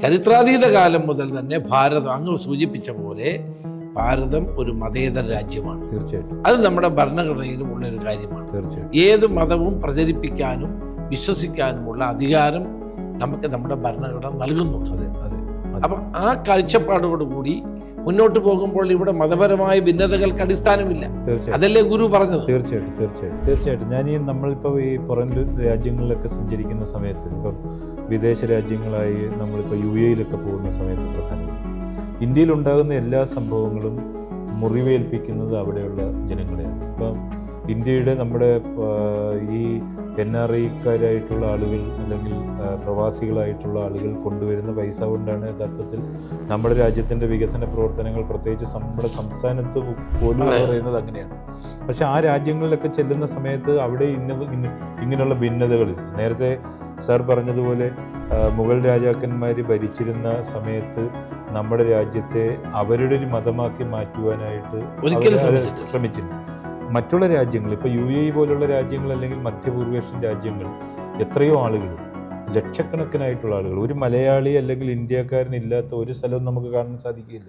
ചരിത്രാതീത കാലം മുതൽ തന്നെ ഭാരതം അങ്ങ് സൂചിപ്പിച്ച പോലെ ഭാരതം ഒരു മതേതര രാജ്യമാണ്. തീർച്ചയായിട്ടും. അത് നമ്മുടെ ഭരണഘടനയിലും ഉള്ള ഒരു കാര്യമാണ്. തീർച്ചയായിട്ടും. ഏത് മതവും പ്രചരിപ്പിക്കാനും വിശ്വസിക്കാനുമുള്ള അധികാരം നമുക്ക് നമ്മുടെ ഭരണഘടന നൽകുന്നുണ്ട്. അതെ അതെ. അപ്പം ആ കാഴ്ചപ്പാടോടുകൂടി മുന്നോട്ട് പോകുമ്പോൾ ഇവിടെ മതപരമായ ഭിന്നതകൾക്ക് അടിസ്ഥാനമില്ല. അതല്ലേ ഗുരു പറഞ്ഞത്? തീർച്ചയായിട്ടും തീർച്ചയായിട്ടും തീർച്ചയായിട്ടും. ഞാൻ ഈ നമ്മളിപ്പോൾ ഈ പുറം രാജ്യങ്ങളിലൊക്കെ സഞ്ചരിക്കുന്ന സമയത്ത് ഇപ്പം വിദേശ രാജ്യങ്ങളായി നമ്മളിപ്പോൾ യു എയിലൊക്കെ പോകുന്ന സമയത്ത് പ്രധാനമായിട്ടും ഇന്ത്യയിൽ ഉണ്ടാകുന്ന എല്ലാ സംഭവങ്ങളും മുറിവേൽപ്പിക്കുന്നത് അവിടെയുള്ള ജനങ്ങളെയാണ്. ഇപ്പം ഇന്ത്യയുടെ നമ്മുടെ ഈ എൻ ആർ ഐക്കാരായിട്ടുള്ള ആളുകൾ അല്ലെങ്കിൽ പ്രവാസികളായിട്ടുള്ള ആളുകൾ കൊണ്ടുവരുന്ന പൈസ കൊണ്ടാണ് യഥാർത്ഥത്തിൽ നമ്മുടെ രാജ്യത്തിന്റെ വികസന പ്രവർത്തനങ്ങൾ പ്രത്യേകിച്ച് നമ്മുടെ സംസ്ഥാനത്ത് പോലും പറയുന്നത് അങ്ങനെയാണ്. പക്ഷേ ആ രാജ്യങ്ങളിലൊക്കെ ചെല്ലുന്ന സമയത്ത് അവിടെ ഇന്ന ഇങ്ങനെയുള്ള ഭിന്നതകൾ നേരത്തെ സാർ പറഞ്ഞതുപോലെ മുഗൾ രാജാക്കന്മാർ ഭരിച്ചിരുന്ന സമയത്ത് നമ്മുടെ രാജ്യത്തെ അവരുടെ ഒരു മതമാക്കി മാറ്റുവാനായിട്ട് ഒരിക്കലും മറ്റുള്ള രാജ്യങ്ങൾ ഇപ്പോൾ യു എ പോലുള്ള രാജ്യങ്ങൾ അല്ലെങ്കിൽ മധ്യപൂർവേഷ്യൻ രാജ്യങ്ങൾ എത്രയോ ആളുകൾ ലക്ഷക്കണക്കിനായിട്ടുള്ള ആളുകൾ ഒരു മലയാളി അല്ലെങ്കിൽ ഇന്ത്യക്കാരൻ ഇല്ലാത്ത ഒരു സ്ഥലവും നമുക്ക് കാണാൻ സാധിക്കില്ല.